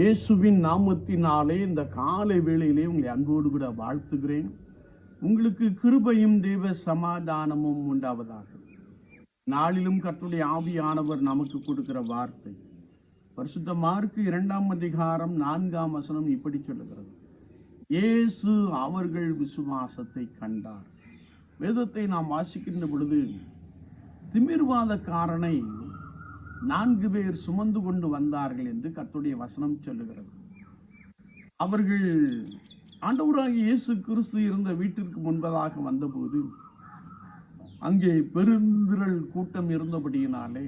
இயேசுவின் நாமத்தினாலே இந்த காலை வேளையிலே உங்களை அன்போடு கூட வாழ்த்துகிறேன். உங்களுக்கு கிருபையும் தெய்வ சமாதானமும் உண்டாவதாக. நாளிலும் கற்றுடைய ஆவியானவர் நமக்கு கொடுக்கிற வார்த்தை. பரிசுத்த மார்க்கு இரண்டாம் அதிகாரம் நான்காம் வசனம் இப்படி சொல்லுகிறது. இயேசு அவர்கள் விசுவாசத்தை கண்டார். வேதத்தை நாம் வாசிக்கின்ற பொழுது திமிர்வாதக்காரனை நான்கு பேர் சுமந்து கொண்டு வந்தார்கள் என்று கத்துடைய வசனம் சொல்லுகிறது. அவர்கள் ஆண்டவராகிய இயேசு கிறிஸ்து இருந்த வீட்டிற்கு முன்பதாக வந்தபோது அங்கே பெருந்திரள் கூட்டம் இருந்தபடியினாலே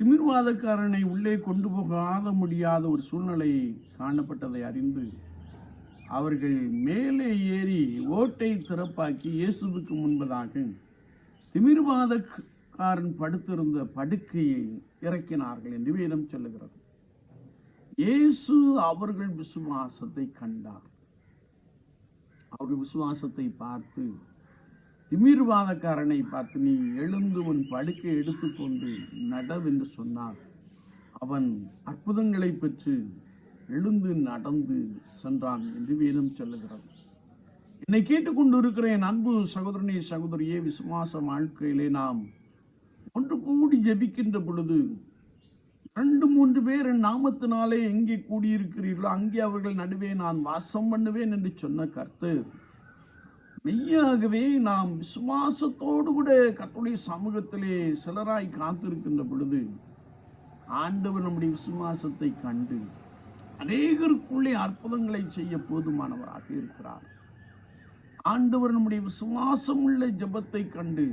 திமிர்வாதக்காரனை உள்ளே கொண்டு போகாத முடியாத ஒரு சூழ்நிலை காணப்பட்டதை அறிந்து அவர்கள் மேலே ஏறி ஓட்டை திறப்பாக்கி இயேசுவுக்கு முன்பதாக திமிர்வாதக்காரன் படுத்திருந்த படுக்கையை இறக்கினார்கள் என்று வேதம் சொல்லுகிறது. இயேசு அவர்கள் விசுவாசத்தை கண்டார். அவர்கள் விசுவாசத்தை பார்த்து திமிர்வாதக்காரனை பார்த்து நீ எழுந்து உன் படுக்கை எடுத்துக்கொண்டு நடவென்று சொன்னார். அவன் அற்புதங்களை பெற்று எழுந்து நடந்து சென்றான் என்று வேதம் சொல்லுகிறது. என்னை கேட்டுக்கொண்டு இருக்கிறேன் அன்பு சகோதரனே சகோதரியே விசுவாச வாழ்க்கையிலே நாம் ஒன்று கூடி ஜெபிக்கின்ற பொழுது ரெண்டு மூன்று பேர் என் நாமத்தினாலே எங்கே கூடியிருக்கிறீர்களோ அங்கே அவர்கள் நடுவே நான் வாசம் பண்ணுவேன் என்று சொன்ன கருத்து மெய்யாகவே நாம் விசுவாசத்தோடு கூட கர்த்தருடைய சமூகத்திலே சிலராய் காத்திருக்கின்ற பொழுது ஆண்டவர் நம்முடைய விசுவாசத்தை கண்டு அநேகருக்குள்ளே அற்புதங்களை செய்ய போதுமானவராக இருக்கிறார். ஆண்டவர் நம்முடைய விசுவாசம் உள்ள கண்டு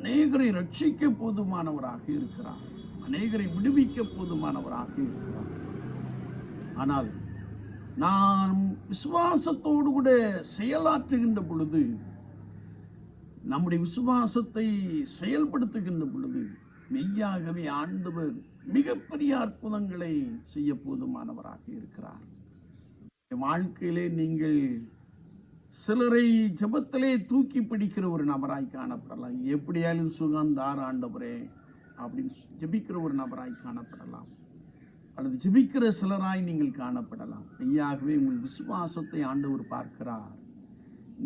அநேகரை ரட்சிக்க போதுமானவராக இருக்கிறார். அநேகரை விடுவிக்க போதுமானவராக இருக்கிறார். ஆனால் நாம் விசுவாசத்தோடு கூட செயலாற்றுகின்ற பொழுது நம்முடைய விசுவாசத்தை செயல்படுத்துகின்ற பொழுது மெய்யாகவே ஆண்டவர் மிகப்பெரிய அற்புதங்களை செய்ய போதுமானவராக இருக்கிறார். வாழ்க்கையிலே நீங்கள் சிலரை ஜெபத்திலே தூக்கி பிடிக்கிற ஒரு நபராய் காணப்படலாம். எப்படியாலும் சுகம் ஆண்டவரே அப்படின்னு ஜெபிக்கிற ஒரு நபராய் காணப்படலாம். அல்லது ஜெபிக்கிற சிலராய் நீங்கள் காணப்படலாம். ஐயாகவே உங்கள் விசுவாசத்தை ஆண்டவர் பார்க்கிறார்.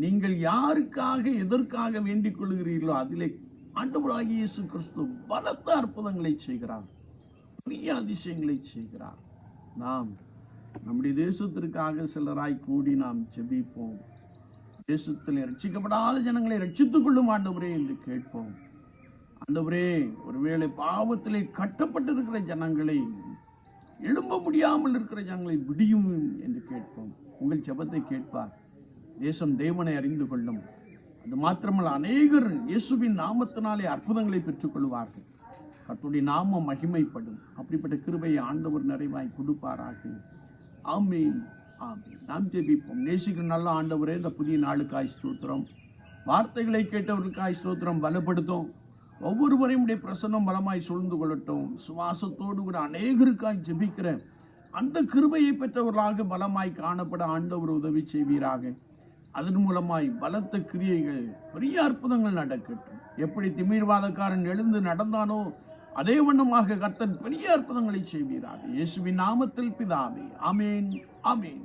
நீங்கள் யாருக்காக எதற்காக வேண்டிக் கொள்கிறீர்களோ அதிலே ஆண்டவராகிய இயேசு கிறிஸ்து பலத்த அற்புதங்களை செய்கிறார். பெரிய அதிசயங்களை செய்கிறார். நாம் நம்முடைய தேசத்திற்காக சிலராய் கூடி நாம் ஜெபிப்போம். தேசத்தில் ரட்சிக்கப்படாத ஜனங்களை ரட்சித்துக் கொள்ளும் ஆண்டவரே என்று கேட்போம். ஆண்டவரே ஒருவேளை பாவத்திலே கட்டப்பட்டிருக்கிற ஜனங்களை எழும்ப முடியாமல் இருக்கிற ஜனங்களை விடியும் என்று கேட்போம். உங்கள் ஜபத்தை கேட்பார். தேசம் தேவனை அறிந்து கொள்ளும். அது மாத்திரமல்ல அநேகர் இயேசுவின் நாமத்தினாலே அற்புதங்களை பெற்றுக்கொள்வார்கள். கத்துடைய நாமம் மகிமைப்படும். அப்படிப்பட்ட கிருபையை ஆண்டவர் நிறைவாய் கொடுப்பாராக. ஆமீன். நாம் ஜெபிப்போம். நேசிக்கிற நல்ல ஆண்டவரே இந்த புதிய நாளுக்காய் ஸ்தோத்திரம். வார்த்தைகளை கேட்டவர்களுக்காய் ஸ்தோத்திரம். பலப்படுத்தும். ஒவ்வொருவரையும் உடைய பிரசன்னம் பலமாய் சூழ்ந்து கொள்ளட்டும். சுவாசத்தோடு கூட அநேகருக்காய் ஜெபிக்கிற அந்த கிருபையை பெற்றவர்களாக பலமாய் காணப்பட ஆண்டவர் உதவி செய்வீராக. அதன் மூலமாய் பலத்த கிரியைகள் பெரிய அற்புதங்கள் நடக்கட்டும். எப்படி திமிர்வாதக்காரன் எழுந்து நடந்தானோ அதே வண்ணமாக கர்த்தன் பெரிய அற்புதங்களை செய்வீராக. இயேசுவின் நாமத்தில் பிதாவே. அமேன் அமேன்